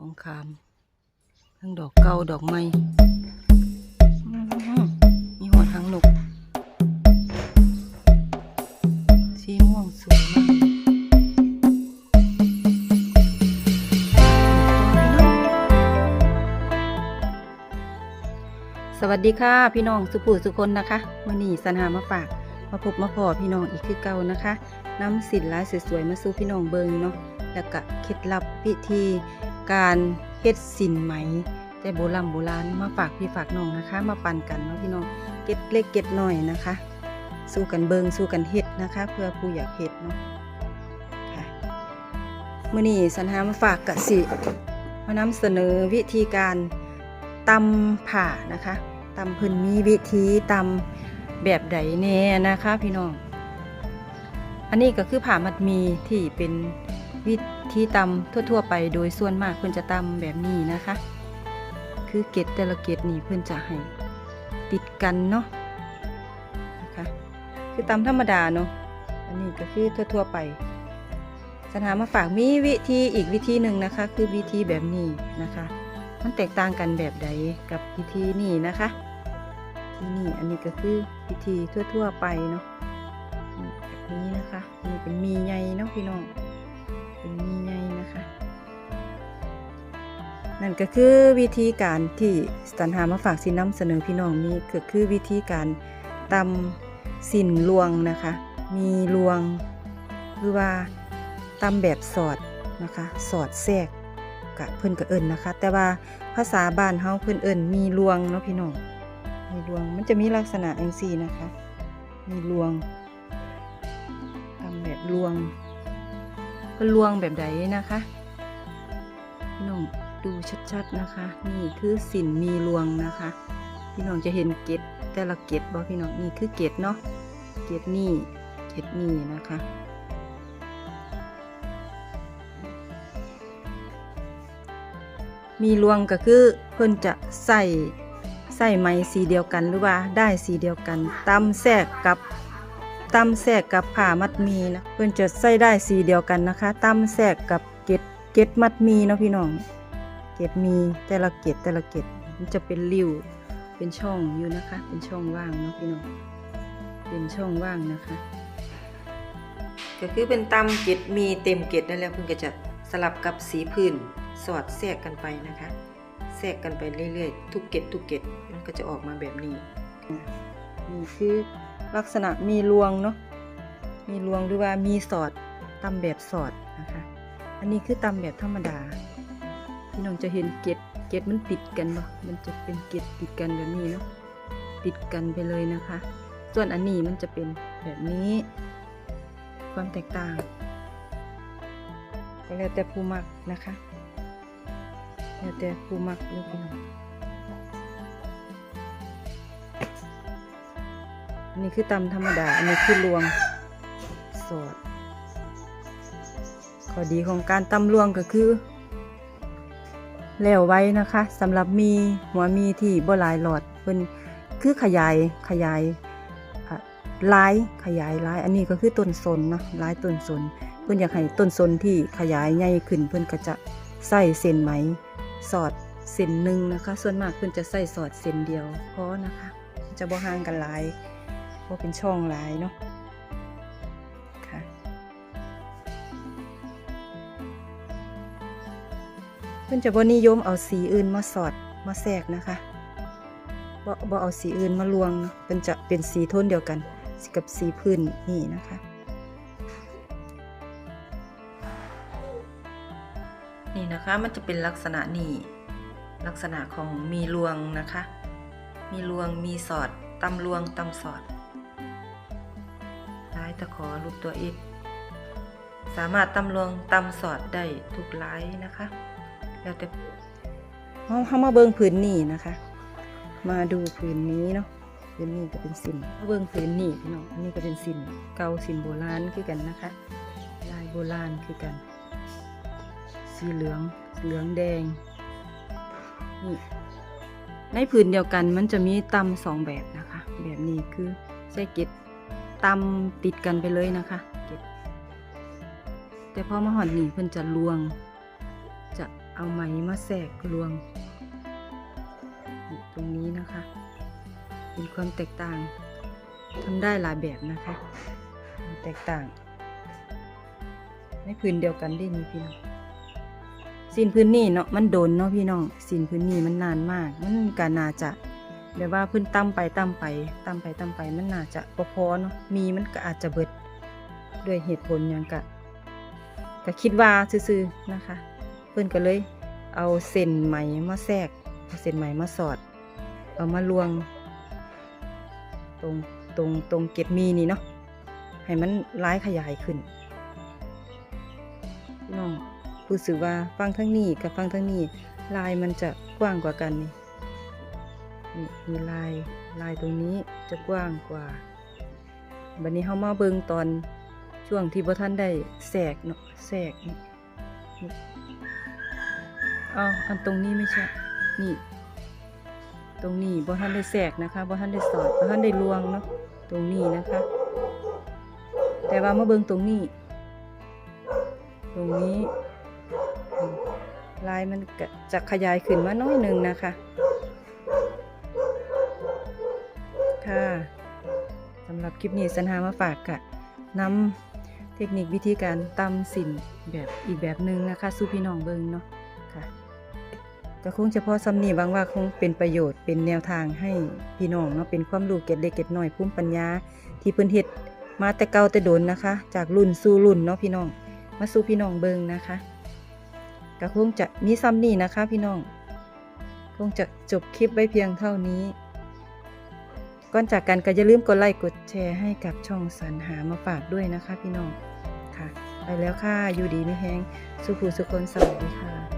มองคาม ทั้งดอกเก่าดอกไม้อื้อหือมีหัวทั้งหนกสีม่วงสวยมากสวัสดีค่ะ พี่น้องสุภูสุคนนะคะมื่อนี้สันหามาฝากมาพบมาพอพี่น้องอีกคือเก่านะคะ น้ำสินร้ายสวยๆมาสู่พี่น้องเบิงเนาะแล้วก็เคล็ดลับพิธี การเฮ็ดสินไหม แต่โบราณโบราณมาฝากพี่ฝากน้องนะคะ มาปั่นกันเนาะพี่น้องเก็ดเล็กเก็ดน้อยนะคะ สู้กันเบิงสู้กันเฮ็ดนะคะ เพื่อผู้อยากเฮ็ดเนาะค่ะมื่อนี้สันหามาฝากกะสิมานำเสนอวิธีการตำผ่านะคะตำพิ่นมีวิธีตำแบบใดแน่นะคะพี่น้อง อันนี้ก็คือผ่ามัดมีที่เป็น วิธีตำทั่ว ๆ ไปโดยส่วนมากเพื่อนจะตำแบบนี้นะคะ คือเกล็ดแต่ละเกล็ดนี่เพื่อนจะให้ติดกันเนาะนะคะคือตำธรรมดาเนาะอันนี้ก็คือทั่ว ๆ ไปสถานมาฝากมีวิธีอีกวิธีหนึ่งนะคะ คือวิธีแบบนี้นะคะ มันแตกต่างกันแบบใดกับวิธีนี้นะคะที่นี่อันนี้ก็คือพิธีทั่ว ๆ ไปเนาะนี่แบบนี้นะคะนี่เป็นมีใยเนาะพี่น้อง นั่นก็คือวิธีการที่สตันหามาฝากสินน้ำเสนอพี่น้องนี่ก็คือวิธีการตำสินลวงนะคะ มีลวงหรือว่าตำแบบสอดนะคะ สอดแทรกกะเพิ่นกะเอิญนะคะ แต่ว่าภาษาบ้านเฮาเพิ่นเอิญมีลวงเนาะพี่น้องมีรวงมันจะมีลักษณะอย่างสี่นะคะ มีรวงทำแบบรวงก็รวงแบบใดนะคะพี่น้อง ดูชัดๆนะคะ นี่คือสินมีรวงนะคะ พี่น้องจะเห็นเกล็ดแต่ละเกล็ดบ่พี่น้องนี่คือเกล็ดเนาะเกล็ดนี่เกล็ดนี่นะคะมีรวงก็คือเพิ่นจะใส่ใส่ไม้สีเดียวกันหรือว่าได้สีเดียวกันตำแทรกกับตำแทรกกับผ่ามัดมีนะเพิ่นจะใส่ได้สีเดียวกันนะคะตำแทรกกับเกล็ดเกล็ดมัดมีเนาะพี่น้อง เกล็ดมีแต่ละเกล็ดแต่ละเกล็ดมันจะเป็นริ้วเป็นช่องอยู่นะคะ เป็นช่องว่างเนาะพี่น้องเป็นช่องว่างนะคะ ก็คือเป็นตำเกล็ดมีเต็มเกล็ดนั่นแหละเพิ่นก็จะสลับกับสีพื้นสอดแทรกกันไปนะคะ แทรกกันไปเรื่อยๆ ทุกเกล็ดทุกเกล็ดมันก็จะออกมาแบบนี้นี่คือลักษณะมีรวงเนาะมีรวงหรือว่ามีสอดตำแบบสอดนะคะ อันนี้คือตำแบบธรรมดา พี่น้องจะเห็นเกล็ดเกล็ดมันติดกันบ่มันจะเป็นเกล็ดติดกันแบบนี้เนาะติดกันไปเลยนะคะ ส่วนอันนี้มันจะเป็นแบบนี้ ความแตกต่าง ก็แล้วแต่ผู้มักนะคะ แล้วแต่ผู้มักเลยพี่น้องอันนี้คือตำธรรมดา อันนี้คือลวงสดข้อดีของการตำลวงก็คือ แล้วไว้นะคะสำหรับมีหัวมีที่บ่หลายหลอดเพิ่นคือขยายขยายลายขยายลายอันนี้ก็คือต้นสนนะลายต้นสนเพิ่อนอยากให้ต้นสนที่ขยายใหญ่ขึ้นเพิ่อนก็จะใส่เส้นไหม สอดเส้นหนึ่งนะคะ ส่วนมากเพิ่อนจะใส่สอดเส้นเดียวเพอนะคะ จะบ่ห่างกันหลายเพราะเป็นช่องหลายเนาะ เพิ่นจะบ่นิยมเอาสีอื่นมาสอดมาแทรกนะคะบ่บ่เอาสีอื่นมาลวงเพิ่นจะเป็นสีโทนเดียวกันกับสีพื้นนี่นะคะนี่นะคะมันจะเป็นลักษณะนี่ลักษณะของมีรวงนะคะ มีรวงมีสอดตำรวงตำสอดลายตะขอรูปตัวอิดสามารถตำรวงตำสอดได้ทุกลายนะคะ แล้วแต่เขาเขามาเบิงผืนนี่นะคะ มาดูผืนนี้เนาะผืนนี้ก็เป็นสินมาเบิงผืนนี่พี่น้องอันนี้ก็เป็นสินเกาสินโบราณคือกันนะคะ ลายโบราณคือกัน สีเหลืองเหลืองแดงนี่ในผืนเดียวกันมันจะมีตำสองแบบนะคะ แบบนี้คือใช้เกล็ดตำติดกันไปเลยนะคะ เกล็ดแต่พอมาหอดนี่เพิ่นจะลวง เอาไหมมาแสกลวง ตรงนี้นะคะ เป็นความแตกต่างทำได้หลายแบบนะคะ แตกต่างในพื้นเดียวกันได้นี่พี่น้องสินพื้นนี่เนาะมันโดนเนาะพี่น้องสินพื้นนี่มันนานมาก มันก็น่าจะแบบว่าพื้นตั้มไปตั้มไปตั้มไปตั้มไปมันน่าจะพอเนาะมีมันก็อาจจะเบิดด้วยเหตุผลหยังกะก็คิดว่าซื่อๆนะคะ พื่อนก็เลยเอาเส้นไหมมาแทรกเอาเส้นไหมมาสอด เอามาลวง ตรงตรงตรงเกล็ดมีนี่เนาะให้มันร้ายขยายขึ้นน้องรู้สึกว่าฟังทั้งนี้กับฟังทั้งนี้ ลายมันจะกว้างกว่ากันนี่นี่มีลายลายตรงนี้จะกว้างกว่าบัดนี้เฮามาเบิงตอนช่วงที่บ่ทันได้แทรกเนาะแทรกนี่ อ้าวอันตรงนี้ไม่ใช่ นี่ ตรงนี้บ่ทันได้แทรกนะคะบ่ทันได้สอดบ่ทันได้ลวงเนาะ ตรงนี้นะคะ แต่ว่ามาเบิงตรงนี้ ตรงนี้ ลายมันจะขยายขึ้นมาน้อยหนึ่งนะคะ ค่ะสำหรับคลิปนี้สันหามาฝากกะนำเทคนิควิธีการตำสินแบบอีกแบบหนึ่งนะคะสู่พี่น้องเบิงเนาะค่ะ ก็คงเฉพาะซ้ำนี่บางว่าคงเป็นประโยชน์เป็นแนวทางให้พี่น้องเนาะเป็นความรู้เก็ดเล็กเก็ดน้อยภูมิปัญญา ที่เพิ่นเฮ็ดมาแต่เก่าแต่โดนนะคะ จากรุ่นสู่รุ่นเนาะพี่น้อง มาสู่พี่น้องเบิงนะคะก็คงจะมีซ้ำนี่นะคะพี่น้อง คงจะจบคลิปไว้เพียงเท่านี้ ก่อนจากกันก็อย่าลืมกดไลค์กดแชร์ให้กับช่องสรรหามาฝากด้วยนะคะพี่น้องค่ะ ไปแล้วค่ะอยู่ดีไม่แห้งสุขูสุคนสวัสดีค่ะ